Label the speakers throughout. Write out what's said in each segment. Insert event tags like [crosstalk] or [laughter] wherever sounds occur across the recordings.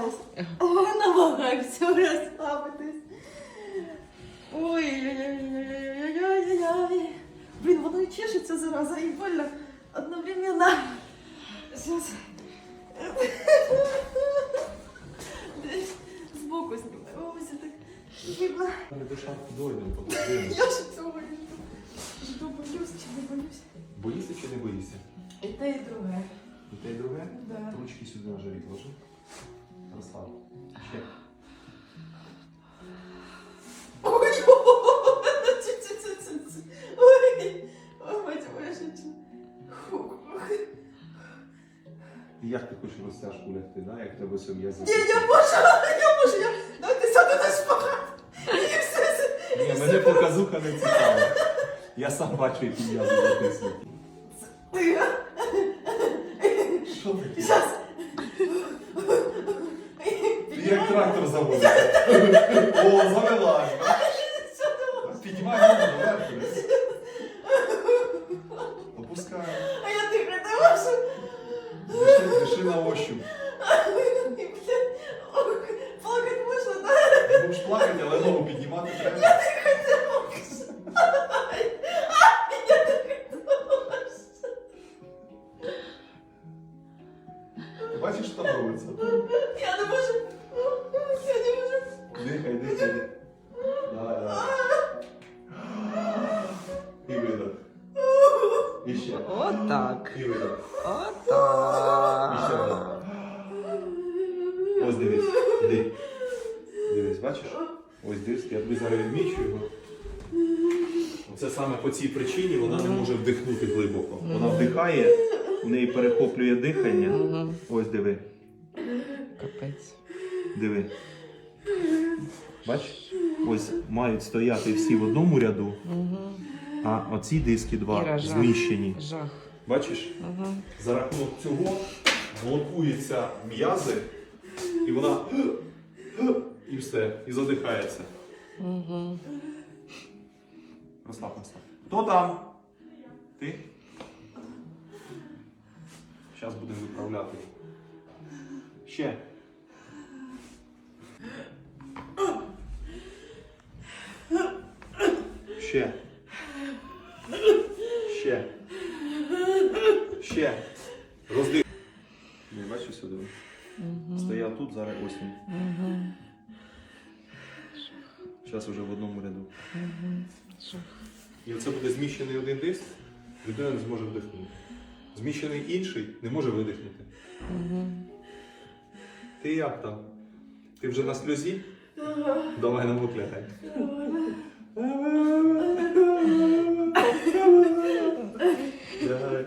Speaker 1: намагаюсь. Намагаюся розслабитись. Ой-ой-ой-ой-ой-ой-ой-ой. Блін, воно і чешеться зараза, і больно одновременно. Десь збоку знімаю. Ось я так гибла.
Speaker 2: Ми до шапки дойдемо, подожди.
Speaker 1: Я ж цього не жду. Жду, боюсь чи не боюсь.
Speaker 2: Боїшся чи не боїшся?
Speaker 1: І те, і друге.
Speaker 2: І те, і друге?
Speaker 1: Да.
Speaker 2: Ручки сюди на живіт. Розслаб. Ще.
Speaker 1: Ой. Ой, ой.
Speaker 2: І як ти хочеш розтяжку лягти, да? як тебе все м'язи?
Speaker 1: Ні, я можу, я можу, я... Давайте сяду на шпагат. І все, все.
Speaker 2: Ні, мене показуха не цікава. Я сам бачу, які м'язи затиснуті.
Speaker 1: Ти,
Speaker 2: Що таке? трактор заводиш. О, завелась. Піднімай ногу наверх. десь. Опускай.
Speaker 1: А я дихати не можу.
Speaker 2: Диши, диши на ощупь.
Speaker 1: І, блядь, ох, Плакати можна, так?
Speaker 2: Будеш плакати, але ногу піднімати треба. Ти Давай, давай. І видох. І ще.
Speaker 3: Отак.
Speaker 2: І видох. І ще
Speaker 3: Отак.
Speaker 2: видох. Ось дивись. Ди. Дивись, бачиш? Ось диск, я тобі зараз відмічу його. Це саме по цій причині вона не може вдихнути глибоко. Вона вдихає, у неї перехоплює дихання.
Speaker 3: Мгм.
Speaker 2: Ось диви,
Speaker 3: Капець.
Speaker 2: диви. Бачиш? Ось мають стояти всі в одному ряду, а оці диски два
Speaker 3: Іра, жах.
Speaker 2: зміщені.
Speaker 3: Жах.
Speaker 2: Бачиш? За рахунок цього блокуються м'язи, і вона [gasps] і все, і задихається.
Speaker 3: Угу.
Speaker 2: Розслаб, розслаб. Хто там? Ти? Зараз будемо виправляти. Ще. Ще. Ще. Ще. Роздих. Не бачиш сюди? Стояв тут, зараз ось він.
Speaker 3: Угу.
Speaker 2: Зараз вже в одному ряду.
Speaker 3: Угу. Жах.
Speaker 2: І оце буде зміщений один диск, людина не зможе вдихнути. Зміщений інший не може видихнути.
Speaker 3: Угу.
Speaker 2: Ти як там? Ти вже на сльозі? Давай на бок лягай.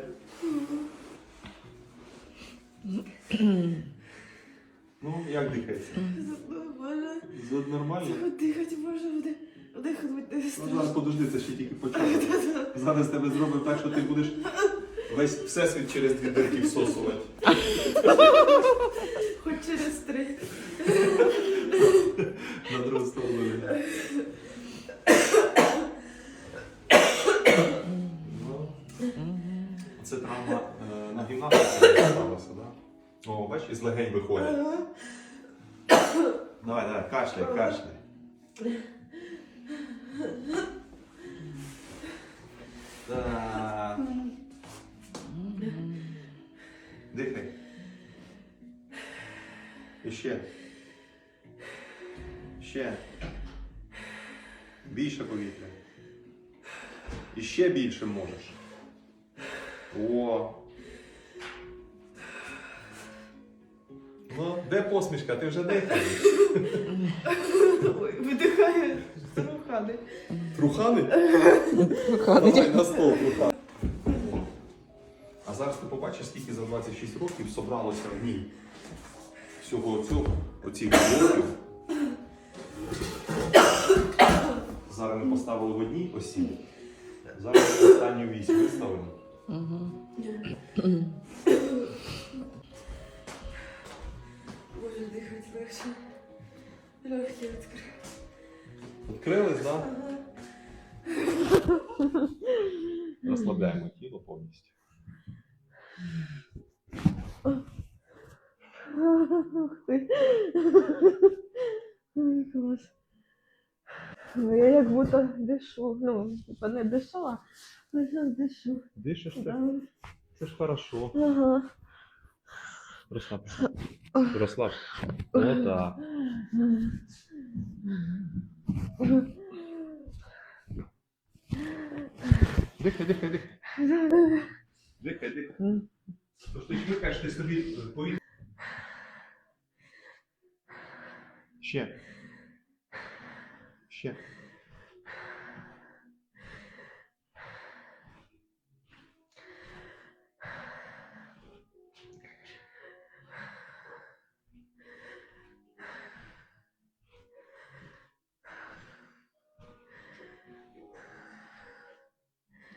Speaker 2: Ну, як дихається?
Speaker 1: Боже,
Speaker 2: Зод нормально?
Speaker 1: дихати вдих- вдихнути
Speaker 2: Ну, зараз подожди, це ще тільки початок. [laughs] Зараз тебе зробимо так, що ти будеш весь всесвіт через дві дирки всосувати.
Speaker 1: Хоч через три.
Speaker 2: О, бачиш, із легень виходять.
Speaker 1: Ага.
Speaker 2: Давай, давай, кашляй, кашляй. Так. Дихай. І ще. Ще. Більше повітря. І ще більше можеш. Посмішка? Ти вже дихаєш.
Speaker 1: Ой, видихає рухани.
Speaker 2: Трухани? Давай на стол трухани. А зараз ти побачиш, скільки за 26 років собралося в ній всього цього, оцих блоків. Зараз ми поставили в одній осі. Зараз останню вісь виставимо. Відкрились, так?
Speaker 1: Ага.
Speaker 2: Розслабляємо тіло повністю.
Speaker 3: Ух ти. Ой, клас. Ну, Я як будто дишу. Ну, типа не дишала, а зараз дишу.
Speaker 2: Дишиш
Speaker 3: Да.
Speaker 2: Це ж хорошо.
Speaker 3: Ага.
Speaker 2: Розслабся. Розслаб. Отак. Дихай, дихай, дихай. Дихай, дихай. Тож ти чекаєш, ти собі повітря. Ще. Ще.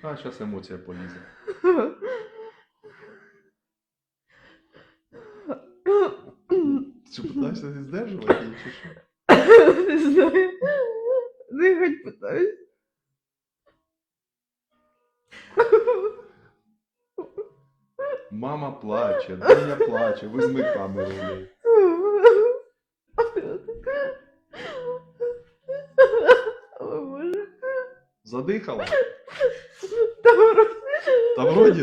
Speaker 2: А, зараз емоція полізе. Чи питаєшся не здержувати її, чи що?
Speaker 3: Не знаю. Дихать питаюсь.
Speaker 2: Мама плаче, Даня плаче, візьми камеру. в неї.
Speaker 3: О, Боже.
Speaker 2: Задихала?
Speaker 3: Та вроде.
Speaker 2: Вроді.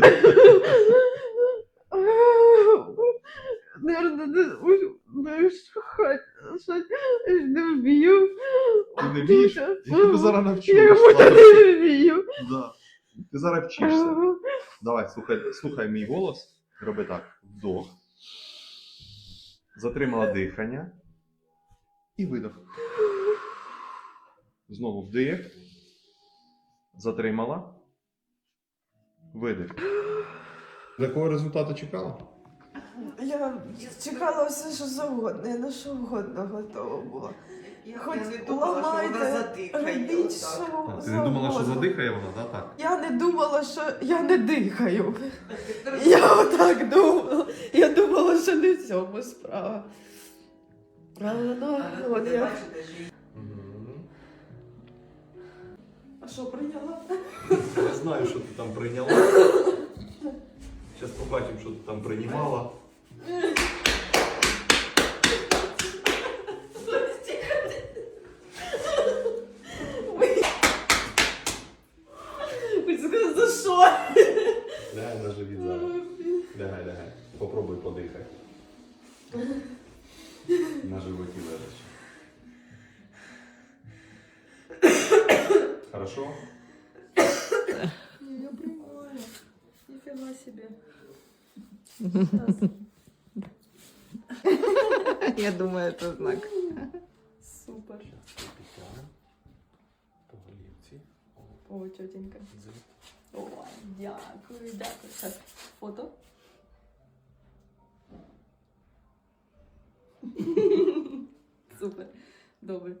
Speaker 3: Наверное, не шухать, не вб'ю.
Speaker 2: Ти не вмієш? Я тебе зараз навчу.
Speaker 3: Я йому не вб'ю.
Speaker 2: Да. Ти зараз вчишся. Давай, слухай, слухай мій голос. Роби так. Вдох. Затримала дихання. І видох. Знову вдих. Затримала. Видих. Якого результату чекала?
Speaker 1: Я чекала все, що завгодно, я на що угодно готова була.
Speaker 4: Я,
Speaker 1: Хоч
Speaker 4: не думала, що вона задихає.
Speaker 1: робіть, що
Speaker 2: Ти не думала, що
Speaker 1: завгодно.
Speaker 2: задихає вона, да, так?
Speaker 1: Я не думала, що я не дихаю. Я отак думала. Я думала, що не в цьому справа. Але ну, от я. А що прийняла?
Speaker 2: Знаю, що ти там прийняла. Зараз побачимо, що ти там приймала.
Speaker 1: Ви сказали, за що?
Speaker 2: Лягай на. Попробуй подихай. На животі лежиш. Хорошо?
Speaker 1: Я приймаю. Ніфіга собі.
Speaker 3: Я думаю, это знак.
Speaker 1: Супер.
Speaker 2: По голівці.
Speaker 1: О, тетенька. О, дякую, дякую. Так, фото. Супер. Добре.